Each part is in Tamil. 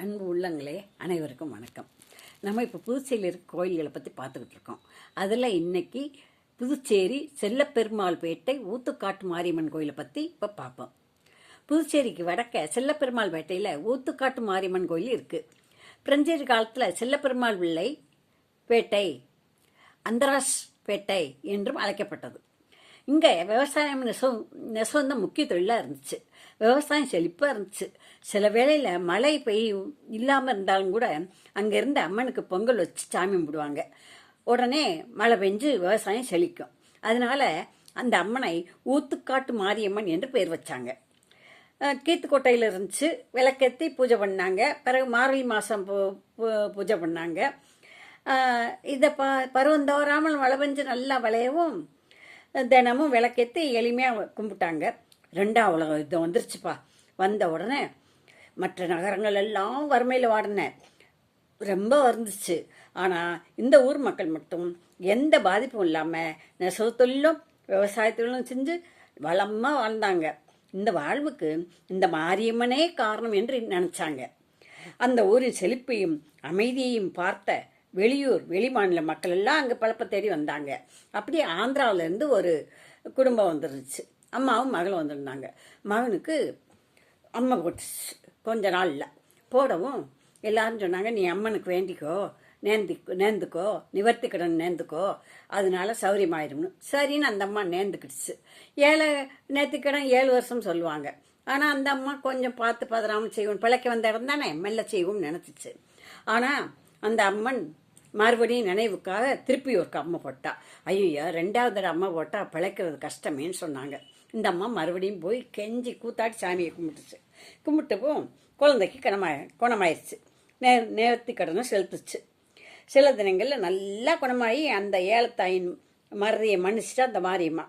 அன்பு உள்ளங்களே அனைவருக்கும் வணக்கம். நம்ம இப்போ புதுச்சேரியில் இருக்க கோயில்களை பற்றி பார்த்துக்கிட்டு இருக்கோம். அதில் இன்னைக்கு புதுச்சேரி செல்லப்பெருமாள்பேட்டை ஊத்துக்காட்டு மாரியம்மன் கோயிலை பற்றி இப்போ பார்ப்போம். புதுச்சேரிக்கு வடக்க செல்லப்பெருமாள் பேட்டையில் ஊத்துக்காட்டு மாரியம்மன் கோயில் இருக்குது பிரெஞ்சேரி காலத்தில் செல்லப்பெருமாள் பிள்ளை பேட்டை அந்தராஸ் பேட்டை என்றும் அழைக்கப்பட்டது. இங்கே விவசாயம் நெசவு நெசவு தான் முக்கிய தொழிலாக இருந்துச்சு. விவசாயம் செழிப்பாக இருந்துச்சு. சில வேளையில் மழை பெய்யும் இல்லாமல் இருந்தாலும் கூட அங்கே இருந்து அம்மனுக்கு பொங்கல் வச்சு சாமி கும்பிடுவாங்க. உடனே மழை பெஞ்சு விவசாயம் செழிக்கும். அதனால அந்த அம்மனை ஊத்துக்காட்டு மாரியம்மன் என்று பெயர் வச்சாங்க. கீத்துக்கோட்டையில் இருந்துச்சு. விளக்கேற்றி பூஜை பண்ணாங்க. பிறகு மார்கழி மாதம் பூ பூ- பூஜை பண்ணாங்க. இதை ப பருவம் தவறாமல் மழை பெஞ்சு நல்லா விளையவும் தினமும் விளக்கேற்றி எளிமையாக கும்பிட்டாங்க. ரெண்டாம் உலக யுத்தம் வந்துருச்சுப்பா. வந்த உடனே மற்ற நகரங்கள் எல்லாம் வறுமையில் வாடினேன் ரொம்ப வந்துச்சு ஆனால் இந்த ஊர் மக்கள் மட்டும் எந்த பாதிப்பும் இல்லாமல் நெசவு தொழிலும் விவசாயத்தொழிலும் செஞ்சு வளமாக வாழ்ந்தாங்க. இந்த வாழ்வுக்கு இந்த மாரியம்மனே காரணம் என்று நினச்சாங்க. அந்த ஊரின் செழிப்பையும் அமைதியையும் பார்த்த வெளியூர் வெளிமாநில மக்கள் எல்லாம் அங்கே பழப்ப தேடி வந்தாங்க. அப்படியே ஆந்திராவிலேருந்து ஒரு குடும்பம் வந்துருச்சு. அம்மாவும் மகளும் வந்திருந்தாங்க. மகனுக்கு அம்மை போட்டுச்சு. கொஞ்ச நாளில் போடவும் எல்லாரும் சொன்னாங்க நீ அம்மனுக்கு வேண்டிக்கோ நேர்ந்தி நேர்ந்துக்கோ நிவர்த்தி கடன் நேர்ந்துக்கோ அதனால சௌரியமாயிரும்னு சரின்னு அந்த அம்மா நேர்ந்துக்கிடுச்சு. ஏழை நேர்த்திக்கடன் ஏழு வருஷம் சொல்லுவாங்க. ஆனால் அந்த அம்மா கொஞ்சம் பார்த்து பதறாமல் செய்வோம். பிழைக்க வந்த இடம் தானே. மெல்ல செய்வோம்னு நினச்சிச்சு. ஆனால் அந்த அம்மன் மறுபடியும் நினைவுக்காக திருப்பி ஒரு அம்மை போட்டா. ஐயோ ரெண்டாவது தடவை அம்மா போட்டா பிழைக்கிறது கஷ்டமேன்னு சொன்னாங்க. இந்த அம்மா மறுபடியும் போய் கெஞ்சி கூத்தாடி சாமியை கும்பிட்டுச்சு. கும்பிட்டப்போ குழந்தைக்கு குணமாய குணமாயிருச்சு. நே நேர்த்தி கடனும் செலுத்துச்சு. சில தினங்களில் நல்லா குணமாகி அந்த ஏலத்தாயின் மறதியை மன்னிச்சுட்டு அந்த மாரியம்மா.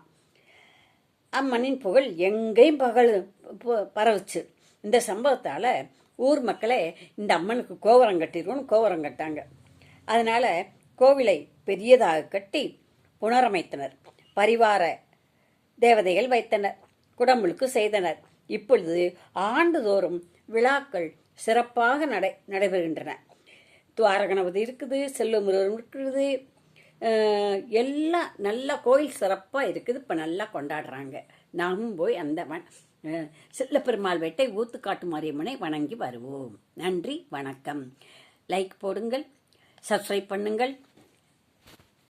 அம்மனின் புகழ் எங்கேயும் பகல் ப- பரவுச்சு. இந்த சம்பவத்தால் ஊர் மக்களே இந்த அம்மனுக்கு கோவரம் கட்டிடுவோம்னு கோவரம் கட்டாங்க. அதனால் கோவிலை பெரியதாக கட்டி புனரமைத்தனர். பரிவார தேவதைகள் வைத்தனர். குடமுழுக்கு செய்தனர். இப்பொழுது ஆண்டுதோறும் விழாக்கள் சிறப்பாக நடை நடைபெறுகின்றன. துவாரகணபதி இருக்குது செல்வமுருகன் இருக்குது. எல்லாம் நல்லா கோயில் சிறப்பாக இருக்குது. இப்போ நல்லா கொண்டாடுறாங்க. நாமும் போய் அந்த ம- அஹ் செல்லப்பெருமாள் வேட்டை ஊத்துக்காட்டு மாரியம்மனை வணங்கி வருவோம். நன்றி வணக்கம். லைக் போடுங்கள் சப்ஸ்கிரைப் பண்ணுங்கள்.